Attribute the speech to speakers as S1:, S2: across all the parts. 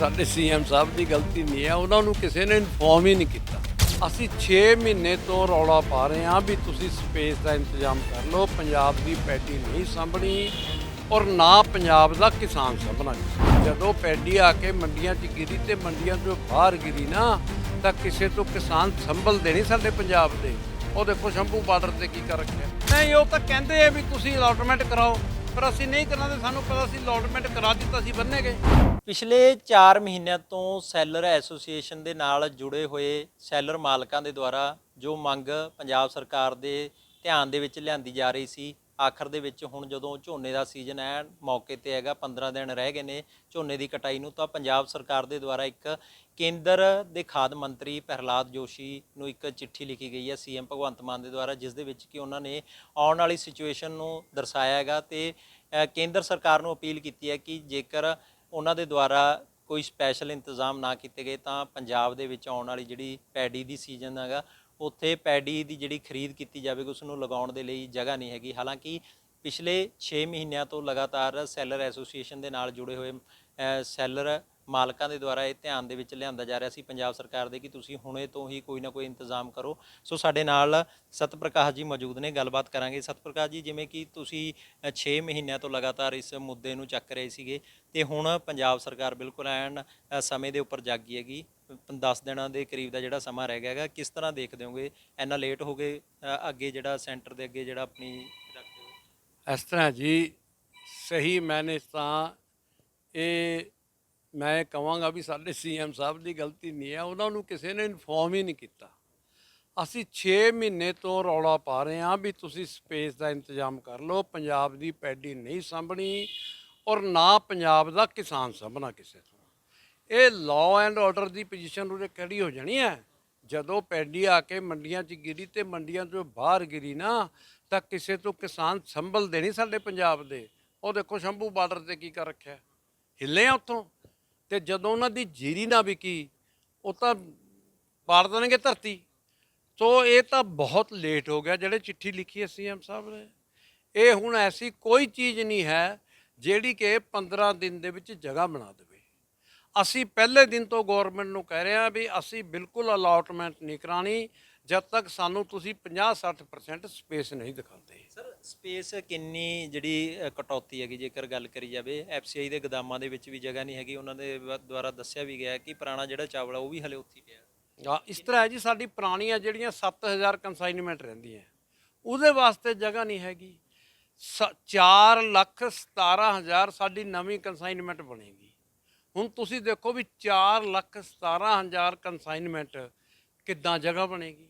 S1: ਸਾਡੇ ਸੀਐਮ ਸਾਹਿਬ ਦੀ ਗਲਤੀ ਨਹੀਂ ਹੈ, ਉਹਨਾਂ ਨੂੰ ਕਿਸੇ ਨੇ ਇਨਫੋਰਮ ਹੀ ਨਹੀਂ ਕੀਤਾ। ਅਸੀਂ 6 ਮਹੀਨੇ ਤੋਂ ਰੌਲਾ ਪਾ ਰਹੇ ਹਾਂ ਵੀ ਤੁਸੀਂ ਸਪੇਸ ਦਾ ਇੰਤਜ਼ਾਮ ਕਰ ਲਓ, ਪੰਜਾਬ ਦੀ ਪੈਡੀ ਨਹੀਂ ਸਾਂਭਣੀ ਔਰ ਨਾ ਪੰਜਾਬ ਦਾ ਕਿਸਾਨ ਸਾਂਭਣਾ। ਜਦੋਂ ਪੈਡੀ ਆ ਕੇ ਮੰਡੀਆਂ 'ਚ ਗਿਰੀ ਤੇ ਮੰਡੀਆਂ ਤੋਂ ਬਾਹਰ ਗਿਰੀ ਨਾ, ਤਾਂ ਕਿਸੇ ਤੋਂ ਕਿਸਾਨ ਸੰਭਲਦੇ ਨਹੀਂ ਸਾਡੇ ਪੰਜਾਬ ਦੇ। ਉਹ ਦੇਖੋ ਸ਼ੰਭੂ ਬਾਰਡਰ ਤੇ ਕੀ ਕਰ ਰੱਖਿਆ। ਨਹੀਂ, ਉਹ ਤਾਂ ਕਹਿੰਦੇ ਆ ਵੀ ਤੁਸੀਂ ਅਲਾਟਮੈਂਟ ਕਰਾਓ, ਪਰ ਅਸੀਂ ਨਹੀਂ ਕਰਾਂਦੇ, ਸਾਨੂੰ ਪਤਾ ਸੀ ਅਲਾਟਮੈਂਟ ਕਰਾ ਦਿੱਤਾ ਸੀ ਬੰਨੇ ਗਏ
S2: ਪਿਛਲੇ 4 ਮਹੀਨਿਆਂ ਤੋਂ ਸੈਲਰ ਐਸੋਸੀਏਸ਼ਨ ਦੇ ਨਾਲ ਜੁੜੇ ਹੋਏ ਸੈਲਰ ਮਾਲਕਾਂ ਦੇ ਦੁਆਰਾ ਜੋ ਮੰਗ ਪੰਜਾਬ ਸਰਕਾਰ ਦੇ ਧਿਆਨ ਦੇ ਵਿੱਚ ਲਿਆਂਦੀ ਜਾ ਰਹੀ ਸੀ, ਆਖਰ ਦੇ ਵਿੱਚ ਹੁਣ ਜਦੋਂ ਝੋਨੇ ਦਾ ਸੀਜ਼ਨ ਹੈ ਮੌਕੇ ਤੇ ਹੈਗਾ 15 ਦਿਨ ਰਹਿ ਗਏ ਨੇ ਝੋਨੇ ਦੀ ਕਟਾਈ ਨੂੰ, ਤਾਂ ਪੰਜਾਬ ਸਰਕਾਰ ਦੇ ਦੁਆਰਾ ਇੱਕ ਕੇਂਦਰ ਦੇ ਖਾਦ ਮੰਤਰੀ ਪ੍ਰਹਲਾਦ ਜੋਸ਼ੀ ਨੂੰ ਇੱਕ ਚਿੱਠੀ ਲਿਖੀ ਗਈ ਹੈ ਸੀਐਮ ਭਗਵੰਤ ਮਾਨ ਦੇ ਦੁਆਰਾ, ਜਿਸ ਦੇ ਵਿੱਚ ਕਿ ਉਹਨਾਂ ਨੇ ਆਉਣ ਵਾਲੀ ਸਿਚੁਏਸ਼ਨ ਨੂੰ ਦਰਸਾਇਆ ਹੈਗਾ ਤੇ ਕੇਂਦਰ ਸਰਕਾਰ ਨੂੰ ਅਪੀਲ ਕੀਤੀ ਹੈ ਕਿ ਜੇਕਰ ਉਹਨਾਂ ਦੇ ਦੁਆਰਾ ਕੋਈ ਸਪੈਸ਼ਲ ਇੰਤਜ਼ਾਮ ਨਾ ਕੀਤੇ ਗਏ, ਤਾਂ ਪੰਜਾਬ ਦੇ ਵਿੱਚ ਆਉਣ ਵਾਲੀ ਜਿਹੜੀ ਪੈਡੀ ਦੀ ਸੀਜ਼ਨ ਹੈਗਾ, ਉੱਥੇ ਪੈਡੀ ਦੀ ਜਿਹੜੀ ਖਰੀਦ ਕੀਤੀ ਜਾਵੇਗੀ ਉਸ ਨੂੰ ਲਗਾਉਣ ਦੇ ਲਈ ਜਗ੍ਹਾ ਨਹੀਂ ਹੈਗੀ। ਹਾਲਾਂਕਿ ਪਿਛਲੇ 6 ਮਹੀਨਿਆਂ ਤੋਂ ਲਗਾਤਾਰ ਸੈਲਰ ਐਸੋਸੀਏਸ਼ਨ ਦੇ ਨਾਲ ਜੁੜੇ ਹੋਏ ਸੈਲਰ ਮਾਲਕਾਂ ਦੇ ਦੁਆਰਾ ਇਹ ਧਿਆਨ ਦੇ ਵਿੱਚ ਲਿਆਂਦਾ ਜਾ ਰਿਹਾ ਸੀ ਪੰਜਾਬ ਸਰਕਾਰ ਦੇ ਕਿ ਤੁਸੀਂ ਹੁਣੇ ਤੋਂ ਹੀ ਕੋਈ ਨਾ ਕੋਈ ਇੰਤਜ਼ਾਮ ਕਰੋ। ਸੋ ਸਾਡੇ ਨਾਲ ਸਤਪ੍ਰਕਾਸ਼ ਜੀ ਮੌਜੂਦ ਨੇ, ਗੱਲਬਾਤ ਕਰਾਂਗੇ। ਸਤਪ੍ਰਕਾਸ਼ ਜੀ, ਜਿਵੇਂ ਕਿ ਤੁਸੀਂ 6 ਮਹੀਨਿਆਂ ਤੋਂ ਲਗਾਤਾਰ ਇਸ ਮੁੱਦੇ ਨੂੰ ਚੱਕ ਰਹੇ ਸੀਗੇ ਤੇ ਹੁਣ ਪੰਜਾਬ ਸਰਕਾਰ ਬਿਲਕੁਲ ਐਨ ਸਮੇਂ ਦੇ ਉੱਪਰ ਜਾਗੀ ਹੈਗੀ। 10 ਦਿਨਾਂ ਦੇ ਕਰੀਬ ਦਾ ਜਿਹੜਾ ਸਮਾਂ ਰਹਿ ਗਿਆ ਹੈਗਾ। ਕਿਸ ਤਰ੍ਹਾਂ ਦੇਖਦੇ ਹੋਗੇ? ਐਨਾ ਲੇਟ ਹੋ ਗਏ ਅੱਗੇ ਜਿਹੜਾ ਸੈਂਟਰ ਦੇ ਅੱਗੇ ਜਿਹੜਾ ਆਪਣੀ ਰੱਖਦੇ ਹੋ
S1: ਇਸ ਤਰ੍ਹਾਂ ਜੀ, ਸਹੀ ਮੈਨੇ ਤਾਂ ਇਹ ਮੈਂ ਕਹਾਂਗਾ ਵੀ ਸਾਡੇ ਸੀਐਮ ਸਾਹਿਬ ਦੀ ਗਲਤੀ ਨਹੀਂ ਹੈ, ਉਹਨਾਂ ਨੂੰ ਕਿਸੇ ਨੇ ਇਨਫੋਰਮ ਹੀ ਨਹੀਂ ਕੀਤਾ। ਅਸੀਂ 6 ਮਹੀਨੇ ਤੋਂ ਰੌਲਾ ਪਾ ਰਹੇ ਹਾਂ ਵੀ ਤੁਸੀਂ ਸਪੇਸ ਦਾ ਇੰਤਜ਼ਾਮ ਕਰ ਲਓ, ਪੰਜਾਬ ਦੀ ਪੈਡੀ ਨਹੀਂ ਸਾਂਭਣੀ ਔਰ ਨਾ ਪੰਜਾਬ ਦਾ ਕਿਸਾਨ ਸਾਂਭਣਾ ਕਿਸੇ ਤੋਂ। ਇਹ ਲਾਅ ਐਂਡ ਆਰਡਰ ਦੀ ਪੋਜੀਸ਼ਨ ਉਰੇ ਕਿਹੜੀ ਹੋ ਜਾਣੀ ਹੈ। ਜਦੋਂ ਪੈਡੀ ਆ ਕੇ ਮੰਡੀਆਂ 'ਚ ਗਿਰੀ ਤੇ ਮੰਡੀਆਂ 'ਚੋਂ ਬਾਹਰ ਗਿਰੀ ਨਾ, ਤਾਂ ਕਿਸੇ ਤੋਂ ਕਿਸਾਨ ਸੰਭਲਦੇ ਨਹੀਂ ਸਾਡੇ ਪੰਜਾਬ ਦੇ। ਉਹ ਦੇਖੋ ਸ਼ੰਭੂ ਬਾਰਡਰ ਤੇ ਕੀ ਕਰ ਰੱਖਿਆ। ਹਿੱਲੇ ਆ ਉੱਥੋਂ। ਤੇ ਜਦੋਂ ਉਹਨਾਂ ਦੀ ਜੀਰੀ ਨਾ ਵਿਕੀ, ਉਹ ਤਾਂ ਪਾੜ ਦੇਣਗੇ ਧਰਤੀ। ਸੋ ਇਹ ਤਾਂ ਬਹੁਤ ਲੇਟ ਹੋ ਗਿਆ, ਜਿਹੜੇ ਚਿੱਠੀ ਲਿਖੀ ਹੈ ਸੀਐਮ ਸਾਹਿਬ ਨੇ। ਇਹ ਹੁਣ ਐਸੀ ਕੋਈ ਚੀਜ਼ ਨਹੀਂ ਹੈ ਜਿਹੜੀ ਕਿ 15 ਦਿਨ ਦੇ ਵਿੱਚ ਜਗ੍ਹਾ ਬਣਾ ਦੇਵੇ। ਅਸੀਂ ਪਹਿਲੇ ਦਿਨ ਤੋਂ ਗਵਰਨਮੈਂਟ ਨੂੰ ਕਹਿ ਰਹੇ ਹਾਂ ਵੀ ਅਸੀਂ ਬਿਲਕੁਲ ਅਲਾਟਮੈਂਟ ਨਹੀਂ ਕਰਾਣੀ ਜਦ ਤੱਕ ਸਾਨੂੰ ਤੁਸੀਂ 50-60% ਸਪੇਸ ਨਹੀਂ ਦਿਖਾਉਂਦੇ।
S2: ਸਰ ਸਪੇਸ ਕਿੰਨੀ ਜਿਹੜੀ ਅ, ਕਟੌਤੀ ਹੈਗੀ? ਜੇਕਰ ਗੱਲ ਕਰੀ ਜਾਵੇ ਐਫਸੀਆਈ ਦੇ ਗੋਦਾਮਾਂ ਦੇ ਵਿੱਚ ਵੀ ਜਗ੍ਹਾ ਨਹੀਂ ਹੈਗੀ। ਉਹਨਾਂ ਦੇ ਵ- ਦੁਆਰਾ ਦੱਸਿਆ ਵੀ ਗਿਆ ਹੈ ਕਿ ਪੁਰਾਣਾ ਜਿਹੜਾ ਚਾਵਲ ਆ ਉਹ ਵੀ ਹਲੇ ਉੱਥੇ ਹੀ ਪਿਆ।
S1: ਹਾਂ ਇਸ ਤਰ੍ਹਾਂ ਹੈ ਜੀ ਸਾਡੀ ਪੁਰਾਣੀਆਂ ਜਿਹੜੀਆਂ 7000 ਕੰਸਾਈਨਮੈਂਟ ਰਹਿੰਦੀਆਂ। ਉਹਦੇ ਵਾਸਤੇ ਜਗ੍ਹਾ ਨਹੀਂ ਹੈਗੀ। 4 ਲੱਖ 17000 ਸਾਡੀ ਨਵੀਂ ਕੰਸਾਈਨਮੈਂਟ ਬਣੇਗੀ। ਹੁਣ ਤੁਸੀਂ ਦੇਖੋ ਵੀ 4 ਲੱਖ 17000 ਕੰਸਾਈਨਮੈਂਟ ਕਿੱਦਾਂ ਜਗ੍ਹਾ ਬਣੇਗੀ।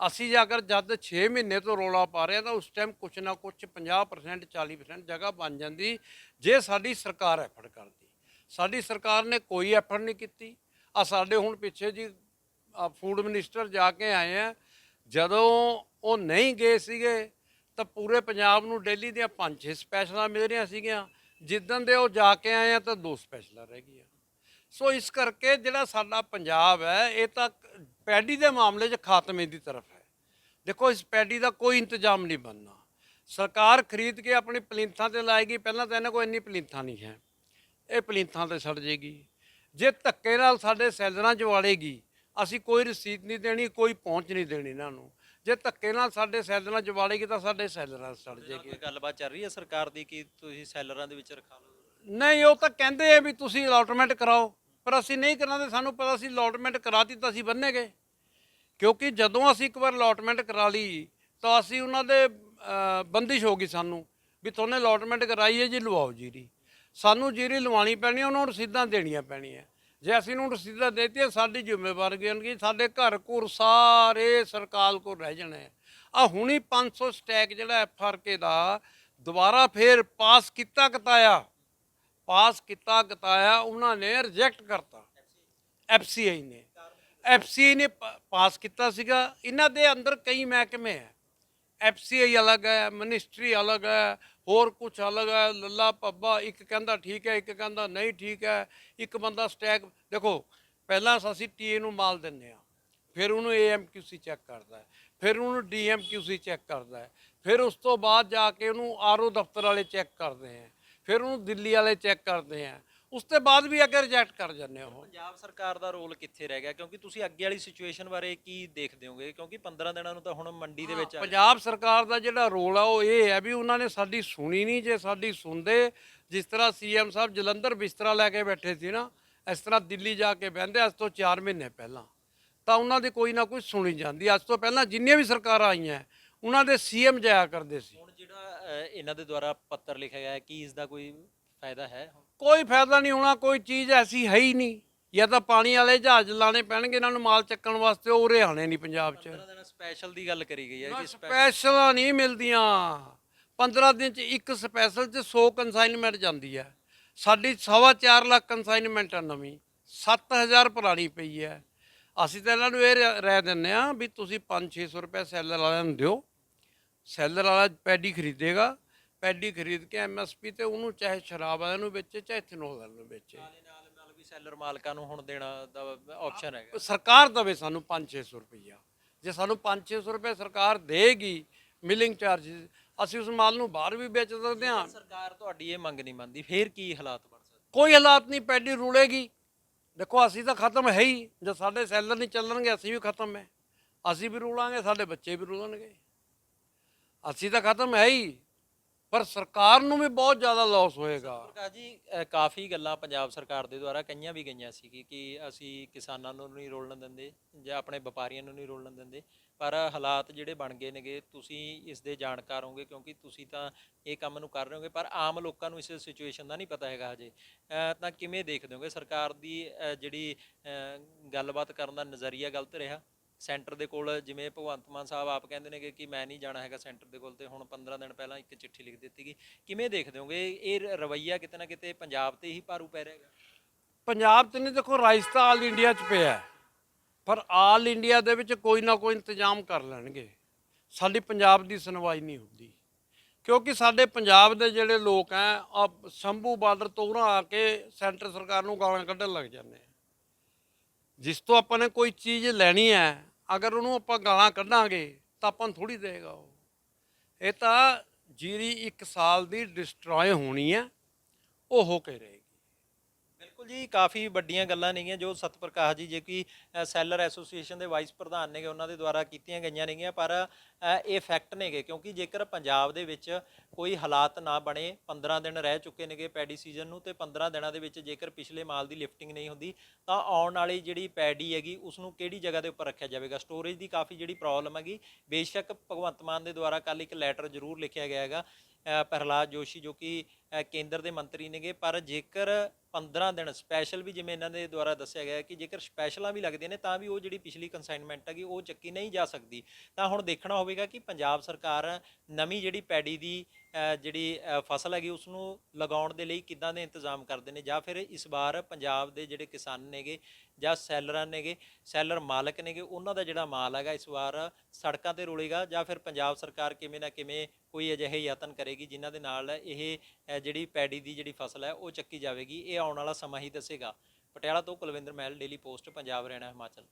S1: ਅਸੀਂ ਜੇ ਅਗਰ ਜਦ 6 ਮਹੀਨੇ ਤੋਂ ਰੋਲਾ ਪਾ ਰਹੇ ਹਾਂ ਤਾਂ ਉਸ ਟਾਈਮ ਕੁਛ ਨਾ ਕੁਛ 50% 40% ਜਗ੍ਹਾ ਬਣ ਜਾਂਦੀ, ਜੇ ਸਾਡੀ ਸਰਕਾਰ ਐਫਰਟ ਕਰਦੀ। ਸਾਡੀ ਸਰਕਾਰ ਨੇ ਕੋਈ ਐਫਰਟ ਨਹੀਂ ਕੀਤੀ। ਆ ਸਾਡੇ ਹੁਣ ਪਿੱਛੇ ਜੀ ਫੂਡ ਮਿਨਿਸਟਰ ਜਾ ਕੇ ਆਏ ਆ, ਜਦੋਂ ਉਹ ਨਹੀਂ ਗਏ ਸੀਗੇ, ਤਾਂ ਪੂਰੇ ਪੰਜਾਬ ਨੂੰ ਡੇਲੀ ਦੀਆਂ ਪੰਜ ਛੇ ਸਪੈਸ਼ਲਾਂ ਮਿਲ ਰਹੀਆਂ ਸੀਗੀਆਂ। ਜਿੱਦਣ ਦੇ ਉਹ ਜਾ ਕੇ ਆਏ ਆ ਤਾਂ ਦੋ ਸਪੈਸ਼ਲਾਂ ਰਹਿ ਗਈਆਂ। ਸੋ ਇਸ ਕਰਕੇ ਜਿਹੜਾ ਸਾਡਾ ਪੰਜਾਬ ਹੈ ਇਹ ਤਾਂ ਪੈਡੀ ਦੇ ਮਾਮਲੇ 'ਚ ਖਾਤਮੇ ਦੀ ਤਰਫ ਹੈ। ਦੇਖੋ ਇਸ ਪੈਡੀ ਦਾ ਕੋਈ ਇੰਤਜ਼ਾਮ ਨਹੀਂ ਬਣਨਾ। ਸਰਕਾਰ ਖਰੀਦ ਕੇ ਆਪਣੀ ਪਲਿੰਥਾਂ ਤੇ ਲਾਏਗੀ। ਪਹਿਲਾਂ ਤਾਂ ਇਹਨਾਂ ਕੋਲ ਇੰਨੀ ਪਲਿੰਥਾਂ ਨਹੀਂ ਹੈ। ਇਹ ਪਲਿੰਥਾਂ ਤੇ ਸੜ ਜੇਗੀ। ਜੇ ਧੱਕੇ ਨਾਲ ਸਾਡੇ ਸੈਲਰਾਂ 'ਚ ਵਾੜੇਗੀ ਅਸੀਂ ਕੋਈ ਰਸੀਦ ਨਹੀਂ ਦੇਣੀ ਕੋਈ ਪਹੁੰਚ ਨਹੀਂ ਦੇਣੀ ਇਹਨਾਂ ਨੂੰ। ਜੇ ਧੱਕੇ ਨਾਲ ਸਾਡੇ ਸੈਲਰਾਂ 'ਚ ਵਾੜੇਗੀ ਤਾਂ ਸਾਡੇ ਸੈਲਰਾਂ ਸੜ ਜੇਗੀ।
S2: ਗੱਲਬਾਤ ਚੱਲ ਰਹੀ ਹੈ ਸਰਕਾਰ ਦੀ ਕਿ ਤੁਸੀਂ ਸੈਲਰਾਂ ਦੇ ਵਿੱਚ ਰਖਾ ਲਓ?
S1: ਨਹੀਂ ਉਹ ਤਾਂ ਕਹਿੰਦੇ ਆ ਵੀ ਤੁਸੀਂ ਅਲਾਟਮੈਂਟ ਕਰਾਓ। ਪਰ ਅਸੀਂ ਨਹੀਂ ਕਰਾਂਦੇ ਸਾਨੂੰ ਪਤਾ ਸੀ ਅਲੋਟਮੈਂਟ ਕਰਾਤੀ ਤਾਂ ਅਸੀਂ ਬੰਨੇ ਗਏ। ਕਿਉਂਕਿ ਜਦੋਂ ਅਸੀਂ ਇੱਕ ਵਾਰ ਅਲਾਟਮੈਂਟ ਕਰਾ ਲਈ ਤਾਂ ਅਸੀਂ ਉਹਨਾਂ ਦੇ ਬੰਦਿਸ਼ ਹੋ ਗਈ ਸਾਨੂੰ ਵੀ ਤੁਹਾਨੂੰ ਅਲੋਟਮੈਂਟ ਕਰਾਈ ਹੈ ਜੀ ਲਵਾਓ ਜੀਰੀ। ਸਾਨੂੰ ਜੀਰੀ ਲਵਾਉਣੀ ਪੈਣੀ ਹੈ, ਉਹਨਾਂ ਨੂੰ ਰਸੀਦਾਂ ਦੇਣੀਆਂ ਪੈਣੀਆਂ। ਜੇ ਅਸੀਂ ਉਹਨੂੰ ਰਸੀਦਾਂ ਦੇਤੀਆਂ ਸਾਡੀ ਜ਼ਿੰਮੇਵਾਰੀ ਹੋਣਗੀ ਸਾਡੇ ਘਰ ਘੁਰ ਸਾਰੇ ਸਰਕਾਰ ਕੋਲ ਰਹਿ ਜਾਣੇ ਆ। ਹੁਣੀ 500 ਸਟੈਕ ਜਿਹੜਾ ਐਫਆਰਕੇ ਦਾ ਦੁਬਾਰਾ ਫੇਰ ਪਾਸ ਕੀਤਾ ਕਤਾਇਆ। ਪਾਸ ਕੀਤਾ ਕਤਾਇਆ ਉਹਨਾਂ ਨੇ ਰਿਜੈਕਟ ਕਰਤਾ। ਐਫਸੀਆਈ ਨੇ। ਐਫਸੀਆਈ ਨੇ ਪ- ਪਾਸ ਕੀਤਾ ਸੀਗਾ। ਇਹਨਾਂ ਦੇ ਅੰਦਰ ਕਈ ਮਹਿਕਮੇ ਹੈ। ਐਫਸੀਆਈ ਅਲੱਗ ਹੈ ਮਿਨਿਸਟਰੀ ਅਲੱਗ ਹੈ, ਹੋਰ ਕੁਝ ਅਲੱਗ ਹੈ। ਲੱਲਾ ਪੱਬਾ ਇੱਕ ਕਹਿੰਦਾ ਠੀਕ ਹੈ, ਇੱਕ ਕਹਿੰਦਾ ਨਹੀਂ ਠੀਕ ਹੈ। ਇੱਕ ਬੰਦਾ ਸਟੈਕ ਦੇਖੋ, ਪਹਿਲਾਂ ਅਸੀਂ ਟੀਏ ਨੂੰ ਮਾਲ ਦਿੰਨੇ ਆ ਫਿਰ ਉਹਨੂੰ ਏਐਮਕਿਊਸੀ ਚੈੱਕ ਕਰਦਾ ਹੈ। ਫਿਰ ਉਹਨੂੰ ਡੀਐਮਕਿਊਸੀ ਚੈੱਕ ਕਰਦਾ ਹੈ। ਫਿਰ ਉਸ ਤੋਂ ਬਾਅਦ ਜਾ ਕੇ ਉਹਨੂੰ ਆਰਓ ਦਫ਼ਤਰ ਵਾਲੇ ਚੈੱਕ ਕਰਦੇ ਆ ਫਿਰ ਉਹਨੂੰ ਦਿੱਲੀ ਵਾਲੇ ਚੈੱਕ ਕਰਦੇ ਆ। ਉਸ ਤੋਂ ਬਾਅਦ ਵੀ ਅੱਗੇ ਰਿਜੈਕਟ ਕਰ ਜਾਂਦੇ ਉਹ।
S2: ਪੰਜਾਬ ਸਰਕਾਰ ਦਾ ਰੋਲ ਕਿੱਥੇ ਰਹਿ ਗਿਆ? ਕਿਉਂਕਿ ਤੁਸੀਂ ਅੱਗੇ ਵਾਲੀ ਸਿਚੁਏਸ਼ਨ ਬਾਰੇ ਕੀ ਦੇਖਦੇ ਹੋਗੇ? ਕਿਉਂਕਿ 15 ਦਿਨਾਂ ਨੂੰ ਤਾਂ ਹੁਣ ਮੰਡੀ ਦੇ ਵਿੱਚ ਆ
S1: ਪੰਜਾਬ ਸਰਕਾਰ ਦਾ ਜਿਹੜਾ ਰੋਲ ਆ ਉਹ ਇਹ ਹੈ ਵੀ ਉਹਨਾਂ ਨੇ ਸਾਡੀ ਸੁਣੀ ਨਹੀਂ ਜੇ ਸਾਡੀ ਸੁਣਦੇ ਜਿਸ ਤਰ੍ਹਾਂ ਸੀਐਮ ਸਾਹਿਬ ਜਲੰਧਰ ਬਿਸਤਰਾ ਲੈ ਕੇ ਬੈਠੇ ਸੀ ਨਾ ਇਸ ਤਰ੍ਹਾਂ ਦਿੱਲੀ ਜਾ ਕੇ ਬਹਿੰਦੇ ਅੱਜ ਤੋਂ 4 ਮਹੀਨੇ ਪਹਿਲਾਂ। ਤਾਂ ਉਹਨਾਂ ਦੀ ਕੋਈ ਨਾ ਕੋਈ ਸੁਣੀ ਜਾਂਦੀ। ਅੱਜ ਤੋਂ ਪਹਿਲਾਂ ਜਿੰਨੀਆਂ ਵੀ ਸਰਕਾਰਾਂ ਆਈਆਂ ਉਹਨਾਂ ਦੇ ਸੀਐਮ ਜਾਇਆ ਕਰਦੇ ਸੀ।
S2: ਜਿਹੜਾ ਅਹ, ਇਹਨਾਂ ਦੇ ਦੁਆਰਾ ਪੱਤਰ ਲਿਖਿਆ ਗਿਆ ਹੈ ਕੀ ਇਸ ਦਾ ਕੋਈ ਫਾਇਦਾ ਹੈ?
S1: ਕੋਈ ਫਾਇਦਾ ਨਹੀਂ ਹੋਣਾ ਕੋਈ ਚੀਜ਼ ਐਸੀ ਹੈ ਹੀ ਨਹੀਂ। ਜਾਂ ਤਾਂ ਪਾਣੀ ਵਾਲੇ ਜਹਾਜ਼ ਲਾਣੇ ਪੈਣਗੇ ਇਹਨਾਂ ਨੂੰ ਮਾਲ ਚੱਕਣ ਵਾਸਤੇ ਉਹ ਉਰੇ ਆਣੇ ਨਹੀਂ ਪੰਜਾਬ 'ਚ।
S2: 15 ਦਿਨ ਸਪੈਸ਼ਲ ਦੀ ਗੱਲ ਕਰੀ ਗਈ ਹੈ ਕਿ ਸਪੈ-
S1: ਸਪੈਸ਼ਲਾਂ ਨਹੀਂ ਮਿਲਦੀਆਂ। 15 ਦਿਨ 'ਚ ਇੱਕ ਸਪੈਸ਼ਲ 'ਚ 100 ਕੰਸਾਈਨਮੈਂਟ ਜਾਂਦੀ ਹੈ। ਸਾਡੀ ਸਵਾ ਚਾਰ ਲੱਖ ਕੰਸਾਈਨਮੈਂਟ ਆ ਨਵੀਂ। 7000 ਪੁਰਾਣੀ ਪਈ ਹੈ। ਅਸੀਂ ਤਾਂ ਇਹਨਾਂ ਨੂੰ ਇਹ ਰ- ਰਹਿ ਦਿੰਨੇ ਆ ਵੀ ਤੁਸੀਂ 5-600 ਰੁਪਏ ਸੈਲਰ ਵਾਲਿਆਂ ਨੂੰ ਦਿਓ। ਸੈਲਰ ਵਾਲਾ ਪੈਡੀ ਖਰੀਦੇਗਾ ਪੈਡੀ ਖਰੀਦ ਕੇ ਐਮਐਸਪੀ ਤੇ ਉਹਨੂੰ ਚਾਹੇ ਸ਼ਰਾਬ ਵਾਲਿਆਂ ਨੂੰ ਵੇਚੇ ਚਾਹੇ ਇਥਨੋਲ ਵਾਲਿਆਂ ਨੂੰ ਵੇਚੇ।
S2: ਨਾਲੇ ਨਾਲ ਨਾਲ ਵੀ ਸੈਲਰ ਮਾਲਕਾਂ ਨੂੰ ਹੁਣ ਦੇਣਾ ਦਾ ਆਪਸ਼ਨ ਹੈਗਾ।
S1: ਸਰਕਾਰ ਦਵੇ ਸਾਨੂੰ 5-600 ਰੁਪਈਆ। ਜੇ ਸਾਨੂੰ 5-600 ਰੁਪਏ ਸਰਕਾਰ ਦੇਗੀ ਮਿਲਿੰਗ ਚਾਰजेस ਅਸੀਂ ਉਸ ਮਾਲ ਨੂੰ ਬਾਹਰ ਵੀ ਵੇਚ ਸਕਦੇ ਹਾਂ।
S2: ਸਰਕਾਰ ਤੁਹਾਡੀ ਇਹ ਮੰਗ ਨਹੀਂ ਮੰਨਦੀ ਫੇਰ ਕੀ ਹਾਲਾਤ ਬਣ ਸਕਦੇ?
S1: ਕੋਈ ਹਾਲਾਤ ਨਹੀਂ ਪੈਡੀ ਰੁਲੇਗੀ। ਦੇਖੋ ਅਸੀਂ ਤਾਂ ਖਤਮ ਹੈ ਹੀ। ਜੇ ਸਾਡੇ ਸੈਲਰ ਨਹੀਂ ਚੱਲਣਗੇ ਅਸੀਂ ਵੀ ਖਤਮ ਹੈ। ਅਸੀਂ ਵੀ ਰੁਲਾਂਗੇ ਸਾਡੇ ਬੱਚੇ ਵੀ ਰੁਲਣਗੇ। ਅਸੀਂ ਤਾਂ ਖਤਮ ਹੈ ਹੀ, ਪਰ ਸਰਕਾਰ ਨੂੰ ਵੀ ਬਹੁਤ ਜ਼ਿਆਦਾ ਲਾਸ ਹੋਏਗਾ।
S2: ਪ੍ਰਕਾਸ਼ ਜੀ ਅਹ ਕਾਫੀ ਗੱਲਾਂ ਪੰਜਾਬ ਸਰਕਾਰ ਦੇ ਦੁਆਰਾ ਕਈਆਂ ਵੀ ਗਈਆਂ ਸੀ ਕਿ ਕਿ ਅਸੀਂ ਕਿਸਾਨਾਂ ਨੂੰ ਨਹੀਂ ਰੋਲਣ ਦਿੰਦੇ ਜਾਂ ਆਪਣੇ ਵਪਾਰੀਆਂ ਨੂੰ ਨਹੀਂ ਰੋਲਣ ਦਿੰਦੇ। ਪਰ ਹਾਲਾਤ ਜਿਹੜੇ ਬਣ ਗਏ ਨੇਗੇ, ਤੁਸੀਂ ਇਸ ਦੇ ਜਾਣਕਾਰ ਹੋਗੇ ਕਿਉਂਕਿ ਤੁਸੀਂ ਤਾਂ ਇਹ ਕੰਮ ਨੂੰ ਕਰ ਰਹੇ ਹੋਗੇ ਪਰ ਆਮ ਲੋਕਾਂ ਨੂੰ ਇਸ ਸਿਚੁਏਸ਼ਨ ਦਾ ਨਹੀਂ ਪਤਾ ਹੈਗਾ ਹਜੇ। ਅਹ ਤਾਂ ਕਿਵੇਂ ਦੇਖਦੇ ਹੋਗੇ ਸਰਕਾਰ ਦੀ, ਅਹ ਜਿਹੜੀ, ਅਹ ਗੱਲਬਾਤ ਕਰਨ ਦਾ ਨਜ਼ਰੀਆ ਗਲਤ ਰਿਹਾ? ਸੈਂਟਰ ਦੇ ਕੋਲ, ਜਿਵੇਂ ਭਗਵੰਤ ਮਾਨ ਸਾਹਿਬ ਆਪ ਕਹਿੰਦੇ ਨੇ ਕਿ ਮੈਂ ਨਹੀਂ ਜਾਣਾ ਹੈਗਾ ਸੈਂਟਰ ਦੇ ਕੋਲ ਤੇ ਹੁਣ 15 ਦਿਨ ਪਹਿਲਾਂ ਇੱਕ ਚਿੱਠੀ ਲਿਖ ਦਿੱਤੀ ਗਈ। ਕਿਵੇਂ ਦੇਖਦੇ ਹੋਗੇ? ਇਹ ਰ- ਰਵੱਈਆ ਕਿਤੇ ਨਾ ਕਿਤੇ ਪੰਜਾਬ ਤੇ ਹੀ ਭਾਰੂ ਪੈ ਰਿਹਾ ਹੈਗਾ।
S1: ਪੰਜਾਬ 'ਚ ਨਹੀਂ, ਦੇਖੋ ਰਾਈਸ ਤਾਂ ਆਲ ਇੰਡੀਆ 'ਚ ਪਿਆ ਪਰ ਆਲ ਇੰਡੀਆ ਦੇ ਵਿੱਚ ਕੋਈ ਨਾ ਕੋਈ ਇੰਤਜ਼ਾਮ ਕਰ ਲੈਣਗੇ। ਸਾਡੀ ਪੰਜਾਬ ਦੀ ਸੁਣਵਾਈ ਨਹੀਂ ਹੁੰਦੀ। ਕਿਉਂਕਿ ਸਾਡੇ ਪੰਜਾਬ ਦੇ ਜਿਹੜੇ ਲੋਕ ਹੈ ਆ ਸ਼ੰਭੂ ਬਾਰਡਰ ਤੋਂ ਉਰਾਂ ਆ ਕੇ ਸੈਂਟਰ ਸਰਕਾਰ ਨੂੰ ਗਾਲਾਂ ਕੱਢਣ ਲੱਗ ਜਾਂਦੇ ਆ। ਜਿਸ ਤੋਂ ਆਪਾਂ ਨੇ ਕੋਈ ਚੀਜ਼ ਲੈਣੀ ਹੈ, ਅਗਰ ਉਹਨੂੰ ਆਪਾਂ ਗਾਲਾਂ ਕੱਢਾਂਗੇ, ਤਾਂ ਆਪਾਂ ਨੂੰ ਥੋੜੀ ਦੇਗਾ ਉਹ। ਇਹ ਤਾਂ ਜੀਰੀ ਇੱਕ ਸਾਲ ਦੀ ਡਿਸਟਰੋਏ ਹੋਣੀ ਹੈ, ਉਹ ਹੋ ਕੇ ਰਹੇਗੀ।
S2: ਬਿਲਕੁਲ ਜੀ, ਕਾਫੀ ਵੱਡੀਆਂ ਗੱਲਾਂ ਨੇਗੀਆਂ ਜੋ ਸਤਪ੍ਰਕਾਸ਼ ਜੀ, ਜੇ ਕਿ ਸੈਲਰ ਐਸੋਸੀਏਸ਼ਨ ਦੇ ਵਾਈਸ ਪ੍ਰਧਾਨ ਨੇਗੇ, ਉਹਨਾਂ ਦੇ ਦੁਆਰਾ ਕੀਤੀਆਂ ਗਈਆਂ ਨੇਗੀਆਂ, ਪਰ ਇਹ ਫੈਕਟ ਨੇਗੇ, ਕਿਉਂਕਿ ਜੇਕਰ ਪੰਜਾਬ ਦੇ ਵਿੱਚ ਕੋਈ ਹਾਲਾਤ ਨਾ ਬਣੇ 15 ਦਿਨ ਰਹਿ ਚੁੱਕੇ ਨੇਗੇ ਪੈਡੀ ਸੀਜ਼ਨ ਨੂੰ ਤੇ 15 ਦਿਨਾਂ ਦੇ ਵਿੱਚ ਜੇਕਰ ਪਿਛਲੇ ਮਾਲ ਦੀ ਲਿਫਟਿੰਗ ਨਹੀਂ ਹੁੰਦੀ, ਤਾਂ ਆਉਣ ਵਾਲੀ ਜਿਹੜੀ ਪੈਡੀ ਹੈਗੀ ਉਸ ਨੂੰ ਕਿਹੜੀ ਜਗ੍ਹਾ ਦੇ ਉੱਪਰ ਰੱਖਿਆ ਜਾਵੇਗਾ? ਸਟੋਰੇਜ ਦੀ ਕਾਫੀ ਜਿਹੜੀ ਪ੍ਰੋਬਲਮ ਹੈਗੀ, ਬੇਸ਼ੱਕ ਭਗਵੰਤ ਮਾਨ ਦੇ ਦੁਆਰਾ ਕੱਲ ਇੱਕ ਲੈਟਰ ਜ਼ਰੂਰ ਲਿਖਿਆ ਗਿਆ ਹੈਗਾ ਪ੍ਰਹਲਾਦ ਜੋਸ਼ੀ, ਜੋ ਕਿ ਅ, ਕੇਂਦਰ ਦੇ ਮੰਤਰੀ ਨੇਗੇ ਪਰ ਜੇਕਰ 15 ਦਿਨ ਸਪੈਸ਼ਲ ਵੀ ਜਿਵੇਂ ਇਹਨਾਂ ਦੇ ਦੁਆਰਾ ਦੱਸਿਆ ਗਿਆ ਹੈ ਕਿ ਜੇਕਰ ਸਪੈਸ਼ਲਾਂ ਵੀ ਲੱਗਦੇ ਨੇ ਤਾਂ ਵੀ ਉਹ ਜਿਹੜੀ ਪਿਛਲੀ ਕੰਸਾਈਨਮੈਂਟ ਹੈਗੀ ਉਹ ਚੱਕੀ ਨਹੀਂ ਜਾ ਸਕਦੀ। ਤਾਂ ਹੁਣ ਦੇਖਣਾ ਹੋਵੇਗਾ ਕਿ ਪੰਜਾਬ ਸਰਕਾਰ ਨਵੀਂ ਜਿਹੜੀ ਪੈਡੀ ਦੀ ਅ, ਜਿਹੜੀ ਅ, ਫਸਲ ਹੈਗੀ ਉਸ ਨੂੰ ਲਗਾਉਣ ਦੇ ਲਈ ਕਿੱਦਾਂ ਦੇ ਇੰਤਜ਼ਾਮ ਕਰਦੇ ਨੇ? ਜਾਂ ਫਿਰ ਇਸ ਵਾਰ ਪੰਜਾਬ ਦੇ ਜਿਹੜੇ ਕਿਸਾਨ ਨੇਗੇ ਜਾਂ ਸੈਲਰਾਂ ਨੇਗੇ ਸੈਲਰ ਮਾਲਕ ਨੇਗੇ ਉਹਨਾਂ ਦਾ ਜਿਹੜਾ ਮਾਲ ਹੈਗਾ ਇਸ ਵਾਰ ਸੜਕਾਂ ਤੇ ਰੁਲੇਗਾ ਜਾਂ ਫਿਰ ਪੰਜਾਬ ਸਰਕਾਰ ਕਿਵੇਂ ਨਾ ਕਿਵੇਂ ਕੋਈ ਅਜਿਹੇ ਯਤਨ ਕਰੇਗੀ ਜਿਨ੍ਹਾਂ ਦੇ ਨਾਲ ਇਹ ਅ, ਜਿਹੜੀ ਪੈਡੀ ਦੀ ਜਿਹੜੀ ਫਸਲ ਹੈ, ਉਹ ਚੱਕੀ ਜਾਵੇਗੀ। ਇਹ ਆਉਣ ਵਾਲਾ ਸਮਾਂ ਹੀ ਦੱਸੇਗਾ। ਪਟਿਆਲਾ ਤੋਂ ਕੁਲਵਿੰਦਰ ਮਹਿਲ ਡੇਲੀ ਪੋਸਟ ਪੰਜਾਬ, ਹਰਿਆਣਾ, ਹਿਮਾਚਲ।